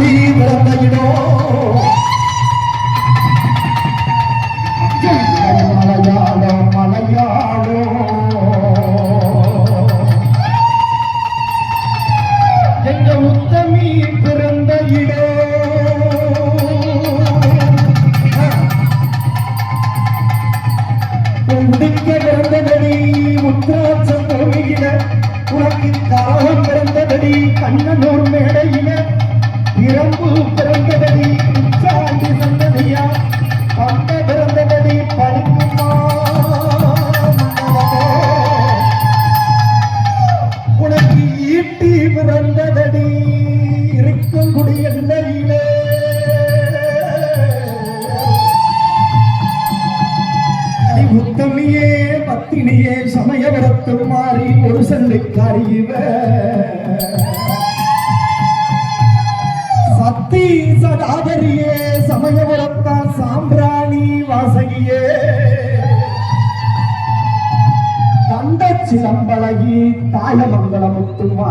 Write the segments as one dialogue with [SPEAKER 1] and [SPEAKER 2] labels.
[SPEAKER 1] காளி பிறந்த மலையாளம் மலையாளம் எங்க உத்தமி பிறந்த இடம் உடுக்க பிறந்தபடி முத்ராட்சம் கோவிலில உனக்கு கரகம் பிறந்ததடி கண்ணனூர் மேடையில பிரம்பு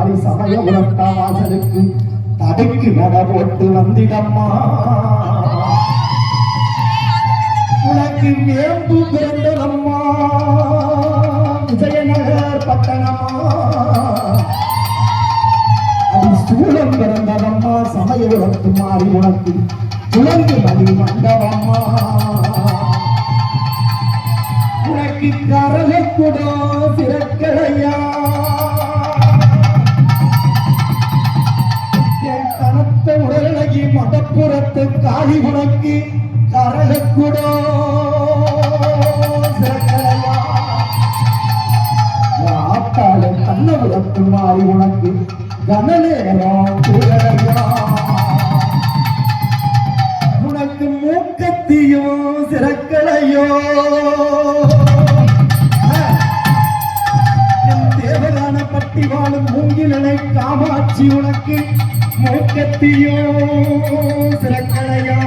[SPEAKER 1] தாயமங்கலமுத்து மாறி சமயபுரத்தா வாசலுக்கு தடுக்கு நட போட்டு வந்திடம்மா. உனக்கு வேம்பு பிறந்ததம்மா. விஜயநகர் பட்டணமா. அது சூழம் பிறந்ததம்மா. சமயபுரத்து மாறி உனக்கு துளங்கு மதி மண்டபம்மா. உனக்கு கரலை கூட சிறக்கலையா. புறத்து மடப்புறத்து காளி உனக்கு கரகக்குடோ சிறக்கலையா? கண்ணபுரத்து மாறி உனக்கு கனநேரம் உனக்கு மூக்கத்தியும் சிறக்கலையோ? என் தேவதான பட்டி வாழும் மூங்கிலனை காமாட்சி உனக்கு மூக்கத்தியும் சிறக்கலையா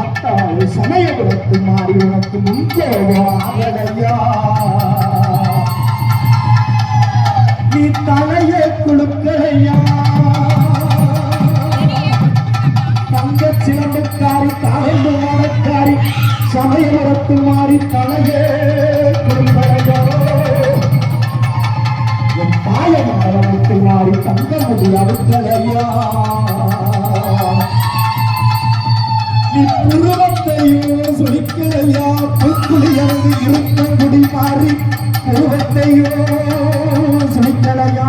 [SPEAKER 1] ஆத்தாள் சமயபுரத்து மாறி உனக்கு முன்கோவாகலையா நீ தலையை குழுக்கலையா தங்க சிலம்பக்காரி தாழ்ந்து மாடக்காரி சமயபுரத்து மாறி தலையே புக்குளியரது இருக்கங்குடி மாறி புருவத்தையும் சுழிக்கலையா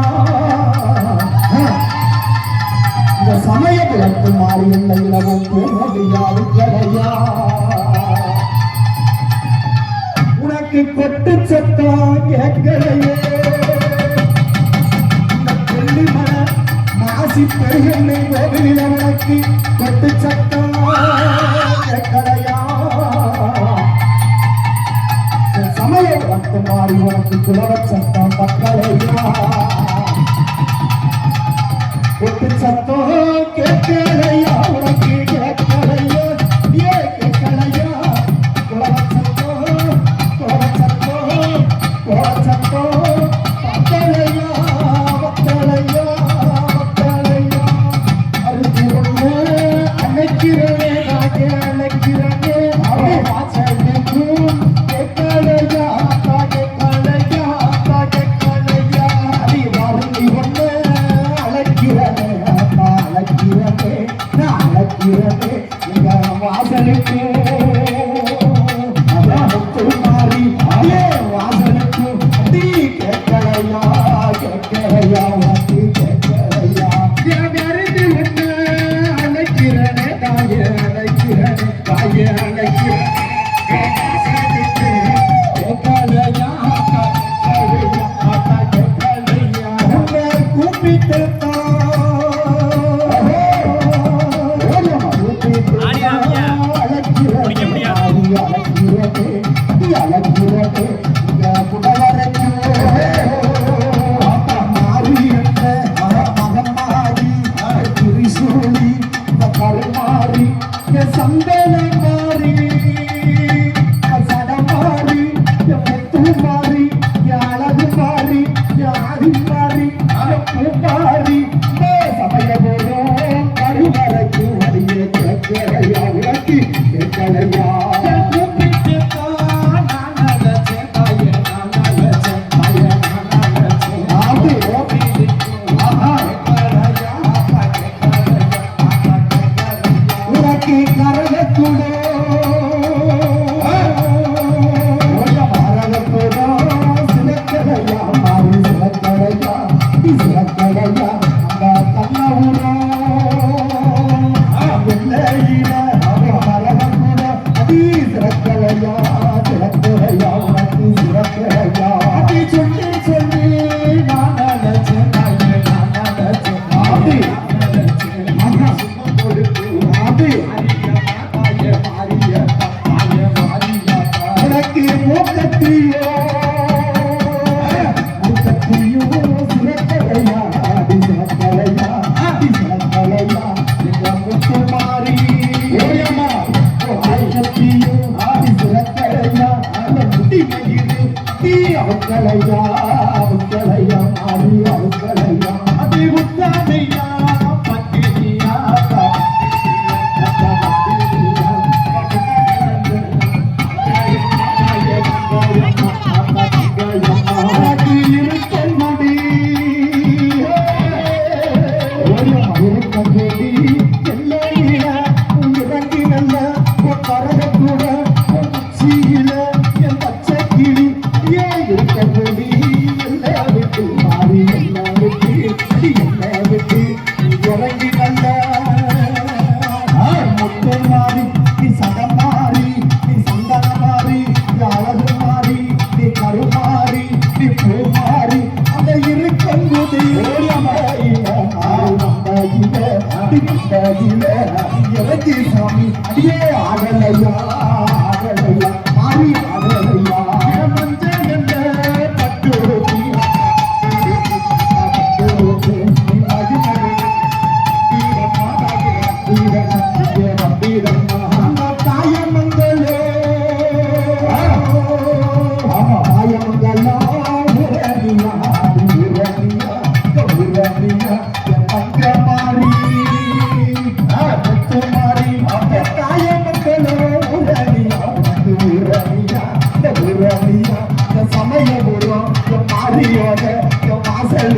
[SPEAKER 1] இந்த சமய விளக்கு மாறி எந்த இளவும் உனக்கு கொட்டு சத்தா கேட்கலையே. Oh. கலையா இறங்கி வந்தார் முத்து மாறி நீ சதம் மாறி நீ சந்தன மாறி நீ அழகு அடியே ஆகலையா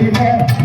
[SPEAKER 1] Happy birthday.